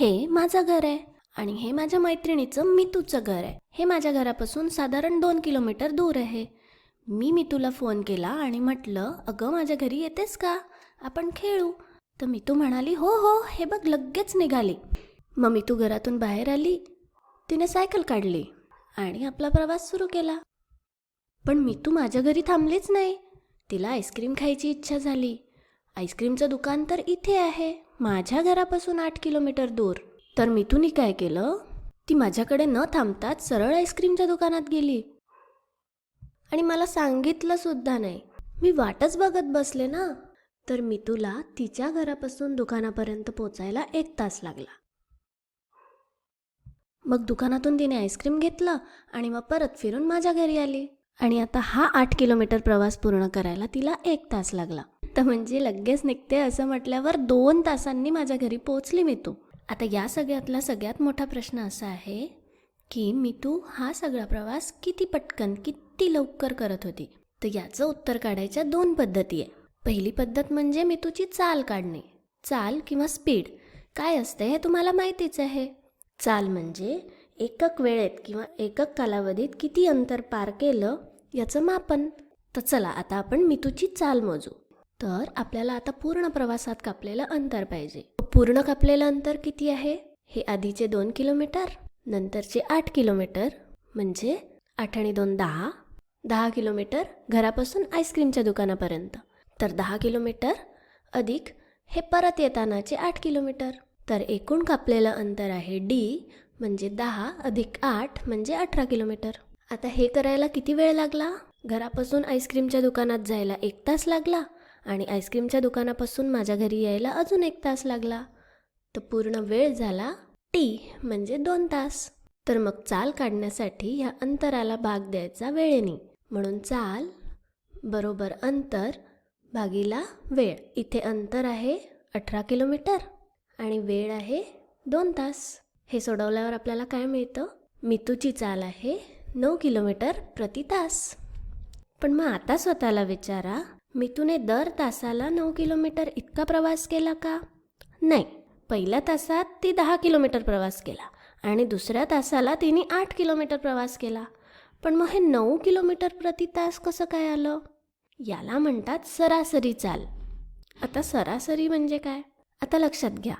हे माझं घर आहे आणि हे माझ्या मैत्रिणीचं मितूचं घर आहे. हे माझ्या घरापासून साधारण दोन किलोमीटर दूर आहे. मी मितूला फोन केला आणि म्हटलं अगं माझ्या घरी येतेस का? आपण खेळू. तर मितू म्हणाली हो हो हे बघ लगेच निघाली. मग मितू घरातून बाहेर आली. तिने सायकल काढली आणि आपला प्रवास सुरू केला. पण मितू माझ्या घरी थांबलीच नाही. तिला आईस्क्रीम खायची इच्छा झाली. आईस्क्रीमचं दुकान तर इथे आहे. माझ्या घरापासून आठ किलोमीटर दूर. तर मितूने काय केलं? ती माझ्याकडे न थांबताच सरळ आईस्क्रीमच्या दुकानात गेली. आणि मला सांगितलं सुद्धा नाही. मी वाटच बघत बसले ना. तर मितूला तिच्या घरापासून दुकानापर्यंत पोचायला एक तास लागला. मग दुकानातून तिने आईस्क्रीम घेतलं आणि मग परत फिरून माझ्या घरी आली. आणि आता हा आठ किलोमीटर प्रवास पूर्ण करायला तिला एक तास लागला. म्हणजे लगेच निघते असं म्हटल्यावर दोन तासांनी माझ्या घरी पोचली मितू आता या सगळ्यातला सगळ्यात मोठा प्रश्न असा आहे की मितू हा सगळा प्रवास किती पटकन किती लवकर करत होती? तर याचं उत्तर काढायच्या दोन पद्धती आहे. पहिली पद्धत म्हणजे मितूची चाल काढणे. चाल किंवा स्पीड. काय असते हे तुम्हाला माहितीच आहे. चाल म्हणजे एकक वेळेत किंवा एकक कालावधीत किती अंतर पार केलं याचं मापन. तर चला आता आपण मितूची चाल मोजू. तर आपल्याला आता पूर्ण प्रवासात कापलेलं अंतर पाहिजे. पूर्ण कापलेलं अंतर किती आहे? हे आधीचे दोन किलोमीटर नंतरचे आठ किलोमीटर म्हणजे आठ आणि दोन दहा दहा किलोमीटर घरापासून आईस्क्रीमच्या दुकानापर्यंत. तर दहा किलोमीटर अधिक हे परत येतानाचे आठ किलोमीटर. तर एकूण कापलेलं अंतर आहे डी म्हणजे दहा अधिक आठ म्हणजे अठरा किलोमीटर. आता हे करायला किती वेळ लागला? घरापासून आईस्क्रीमच्या दुकानात जायला एक तास लागला? आणि आईस्क्रीमच्या दुकानापासून माझ्या घरी यायला अजून एक तास लागला. तर पूर्ण वेळ झाला टी म्हणजे दोन तास. तर मग चाल काढण्यासाठी ह्या अंतराला भाग द्यायचा वेळेने. म्हणून चाल बरोबर अंतर भागीला वेळ. इथे अंतर आहे अठरा किलोमीटर आणि वेळ आहे दोन तास. हे सोडवल्यावर आपल्याला काय मिळतं? मितूची चाल आहे नऊ किलोमीटर प्रति तास. पण मग आता स्वतःला विचारा मितूने दर तासाला नऊ किलोमीटर इतका प्रवास केला का? नाही. पहिल्या तासात ती दहा किलोमीटर प्रवास केला आणि दुसऱ्या तासाला तिने आठ किलोमीटर प्रवास केला. पण मग हे नऊ किलोमीटर प्रति तास कसं काय आलं? याला म्हणतात सरासरी चाल. आता सरासरी म्हणजे काय? आता लक्षात घ्या.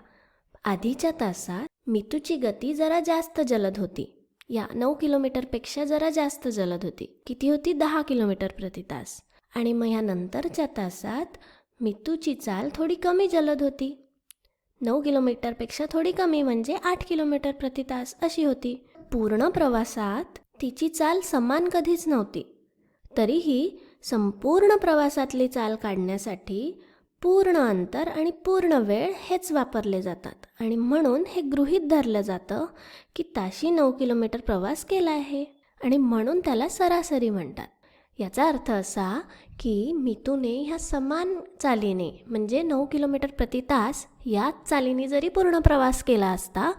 आधीच्या तासात मितूची गती जरा जास्त जलद होती. या नऊ किलोमीटरपेक्षा जरा जास्त जलद होती. किती होती? दहा किलोमीटर प्रति तास. आणि मग ह्या नंतरच्या तासात मितूची चाल थोडी कमी जलद होती. नऊ किलोमीटरपेक्षा थोडी कमी म्हणजे आठ किलोमीटर प्रति तास अशी होती. पूर्ण प्रवासात तिची चाल समान कधीच नव्हती. तरीही संपूर्ण प्रवासातली चाल काढण्यासाठी पूर्ण अंतर आणि पूर्ण वेळ हेच वापरले जातात आणि म्हणून हे गृहीत धरलं जातं की ताशी नऊ किलोमीटर प्रवास केला आहे आणि म्हणून त्याला सरासरी म्हणतात. याचा अर्थ असा की मितूने ह्या समान चालीने म्हणजे नऊ किलोमीटर प्रति तास याच चालीने जरी पूर्ण प्रवास केला असता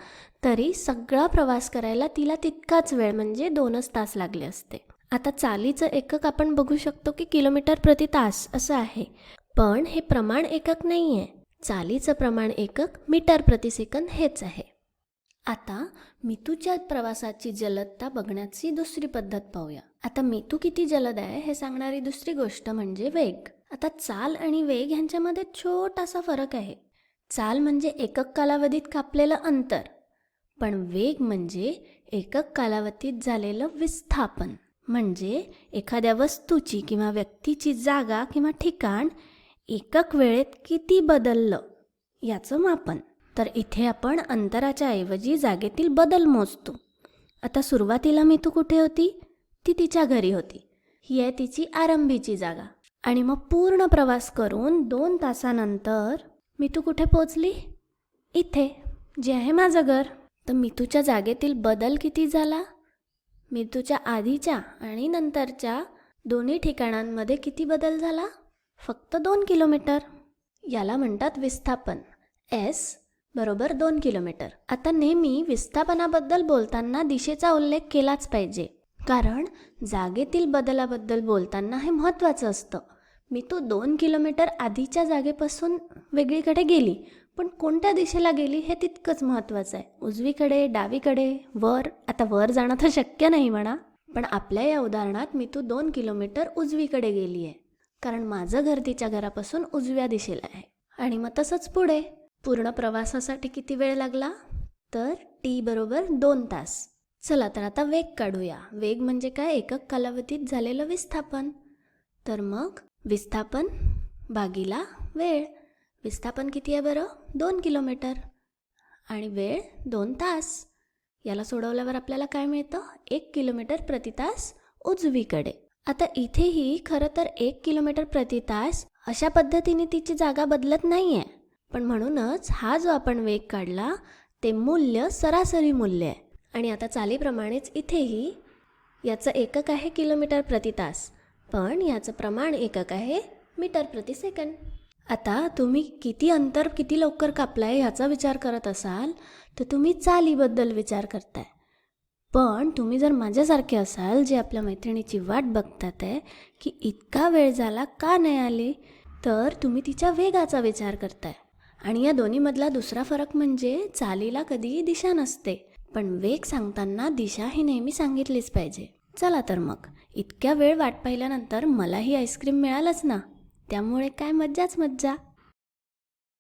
तरी सगळा प्रवास करायला तिला तितकाच वेळ म्हणजे दोनच तास लागले असते. आता चालीचं एकक आपण बघू शकतो की किलोमीटर प्रति तास असं आहे. पण हे प्रमाण एकक नाही आहे चालीचं प्रमाण एकक मीटर प्रति सेकंद हेच आहे. आता मितूच्या प्रवासाची जलदता बघण्याची दुसरी पद्धत पाहूया. आता मितू किती जलद आहे हे सांगणारी दुसरी गोष्ट म्हणजे वेग. आता चाल आणि वेग ह्यांच्यामध्ये छोटासा फरक आहे. चाल म्हणजे एकक कालावधीत कापलेलं अंतर पण वेग म्हणजे एकक कालावधीत झालेलं विस्थापन. म्हणजे एखाद्या वस्तूची किंवा व्यक्तीची जागा किंवा ठिकाण एकक वेळेत किती बदललं याचं मापन. तर इथे आपण अंतराच्या ऐवजी जागेतील बदल मोजतो. आता सुरुवातीला मी तू कुठे होती? ती तिच्या घरी होती. ही आहे तिची आरंभीची जागा. आणि मग पूर्ण प्रवास करून दोन तासानंतर मी तू कुठे पोचली? इथे जे आहे माझं घर. तर मितूच्या जागेतील बदल किती झाला? मितूच्या आधीच्या आणि नंतरच्या दोन्ही ठिकाणांमध्ये किती बदल झाला? फक्त दोन किलोमीटर. याला म्हणतात विस्थापन. एस बरोबर दोन किलोमीटर. आता नेहमी विस्थापनाबद्दल बोलताना दिशेचा उल्लेख केलाच पाहिजे. कारण जागेतील बदलाबद्दल बोलताना हे महत्त्वाचं असतं. मी तो दोन किलोमीटर आधीच्या जागेपासून वेगळीकडे गेली पण कोणत्या दिशेला गेली हे तितकंच महत्त्वाचं आहे. उजवीकडे डावीकडे वर. आता वर जाणं तर शक्य नाही म्हणा पण आपल्या या उदाहरणात मी तू दोन किलोमीटर उजवीकडे गेली आहे कारण माझं घर तिच्या घरापासून उजव्या दिशेला आहे. आणि मग तसंच पुढे. पूर्ण प्रवासासाठी किती वेळ लागला? तर टी बरोबर दोन तास. चला तर आता वेग काढूया. वेग म्हणजे काय? एकक कालावधीत झालेलं विस्थापन. तर मग विस्थापन भागीला वेळ. विस्थापन किती आहे बरं? दोन किलोमीटर. आणि वेळ दोन तास. याला सोडवल्यावर आपल्याला काय मिळतं? एक किलोमीटर प्रति तास उजवीकडे. आता इथेही खरं तर एक किलोमीटर प्रति तास अशा पद्धतीने तिची जागा बदलत नाही आहे पण म्हणूनच हा जो आपण वेग काढला ते मूल्य सरासरी मूल्य आहे. आणि आता चालीप्रमाणेच इथेही याचं एकक आहे किलोमीटर प्रति तास पण याचं प्रमाण एकक आहे मीटर प्रति सेकंड आता तुम्ही किती अंतर किती लवकर कापलाय ह्याचा विचार करत असाल तर तुम्ही चालीबद्दल विचार करताय. पण तुम्ही जर माझ्यासारखे असाल जे आपल्या मैत्रिणीची वाट बघतात आहे की इतका वेळ झाला का नाही आली तर तुम्ही तिच्या वेगाचा विचार करताय. आणि या दोन्हीमधला दुसरा फरक म्हणजे चालीला कधीही दिशा नसते. पण वेग सांगताना दिशा ही नेहमी सांगितलीच पाहिजे. चला तर मग इतक्या वेळ वाट पाहिल्यानंतर मलाही आईस्क्रीम मिळालंच ना. त्यामुळे काय मज्जाच मज्जा.